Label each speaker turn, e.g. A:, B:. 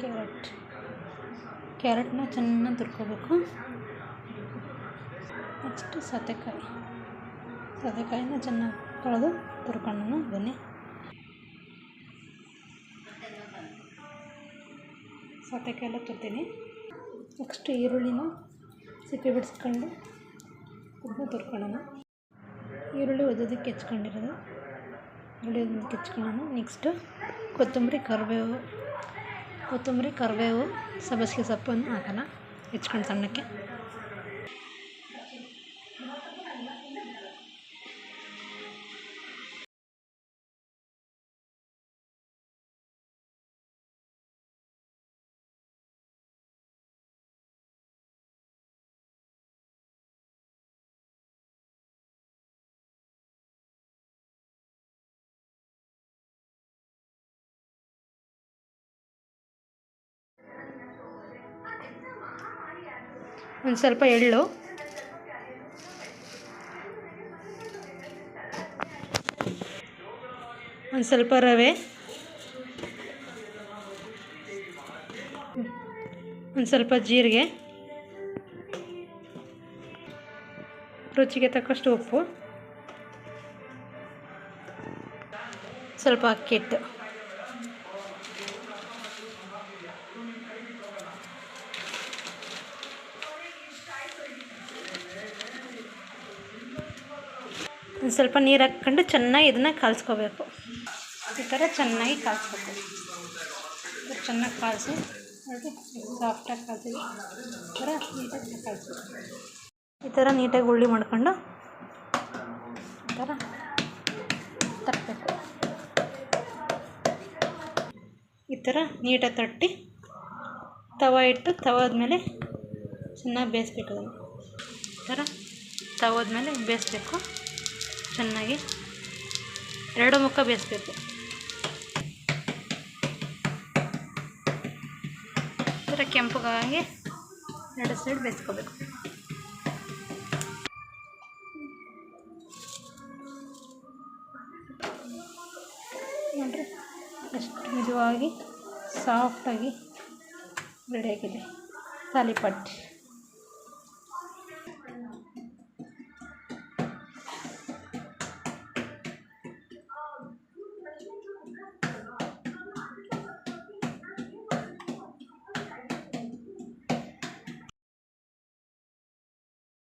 A: Carrot. ಕ್ಯಾರೆಟ್ನ ಚೆನ್ನಾಗಿ ತುರ್ಕೋಬೇಕು. Next ಸೌತೆಕಾಯಿ. ಸೌತೆಕಾಯಿನ ಚೆನ್ನಾಗಿ ತೊಳೆದು ತುರ್ಕೊಂಡು ಬನ್ನಿ. ಸೌತೆಕಾಯಿ ಎಲ್ಲ ತುರ್ತೀನಿ. ನೆಕ್ಸ್ಟ್ ಈರುಳ್ಳಿನ ಸಿಪ್ಪೆ ಬಿಡಿಸ್ಕೊಂಡು ಅದನ್ನ ತುರ್ಕೊಳ್ಳೋಣ ಈರುಳ್ಳಿ ಒದ್ದೋದಕ್ಕೆ ಹೆಚ್ಕೊಂಡಿರೋದು. ಈರುಳ್ಳಿ ಒದ್ದೋದಕ್ಕೆ ಹೆಚ್ಕೊಳ್ಳೋಣ. ನೆಕ್ಸ್ಟು ಕೊತ್ತಂಬರಿ ಕರಿಬೇವು ಕೊತ್ತಂಬರಿ ಕರಿಬೇವು ಸಬ್ಬಸಿಗೆ ಸೊಪ್ಪನ್ನು ಹಾಕೋಣ. ಹೆಚ್ಕೊಂಡು ಸಣ್ಣಕ್ಕೆ. ಒಂದು ಸ್ವಲ್ಪ ಎಳ್ಳು. ಒಂದು ಸ್ವಲ್ಪ ರವೆ. ಒಂದು ಸ್ವಲ್ಪ ಜೀರಿಗೆ. ರುಚಿಗೆ ತಕ್ಕಷ್ಟು ಉಪ್ಪು. ಸ್ವಲ್ಪ ಅಕ್ಕಿ ಹಿಟ್ಟು ಒಂದು ಸ್ವಲ್ಪ ನೀರು ಹಾಕ್ಕೊಂಡು ಚೆನ್ನಾಗಿ ಇದನ್ನು ಕಲಿಸ್ಕೋಬೇಕು. ಈ ಥರ ಚೆನ್ನಾಗಿ ಕಲಿಸ್ಬೇಕು ಈ ಚೆನ್ನಾಗಿ ಕಾಯಿಸಿ ನೋಡಿ ಸಾಫ್ಟಾಗಿ ಕಾಯಿಸಿ ಈ ಥರ ನೀಟಾಗಿ ಕಲಿಸ್ಬೇಕು ಈ ಥರ ನೀಟಾಗಿ ಉಳ್ಳಿ ಮಾಡ್ಕೊಂಡು ಈ ಥರ ತಟ್ಟಬೇಕು ಈ ಥರ ನೀಟಾಗಿ ತಟ್ಟಿ ತವ ಇಟ್ಟು ತವಾದ ಮೇಲೆ ಚೆನ್ನಾಗಿ ಬೇಯಿಸ್ಬೇಕು ಅದನ್ನು ಈ ಥರ ತವಾದ ಮೇಲೆ ಬೇಯಿಸ್ಬೇಕು. ಚೆನ್ನಾಗಿ ಎರಡು ಮುಖ ಬೇಯಿಸ್ಬೇಕು. ಥರ ಕೆಂಪಗಾಗಿ ಎರಡು ಸೈಡ್ ಬೇಯಿಸ್ಕೋಬೇಕು. ನೋಡಿರಿ, ಎಷ್ಟು ಮೆದುವಾಗಿ ಸಾಫ್ಟಾಗಿ ರೆಡಿಯಾಗಿದೆ ತಾಲಿಪಟ್ಟು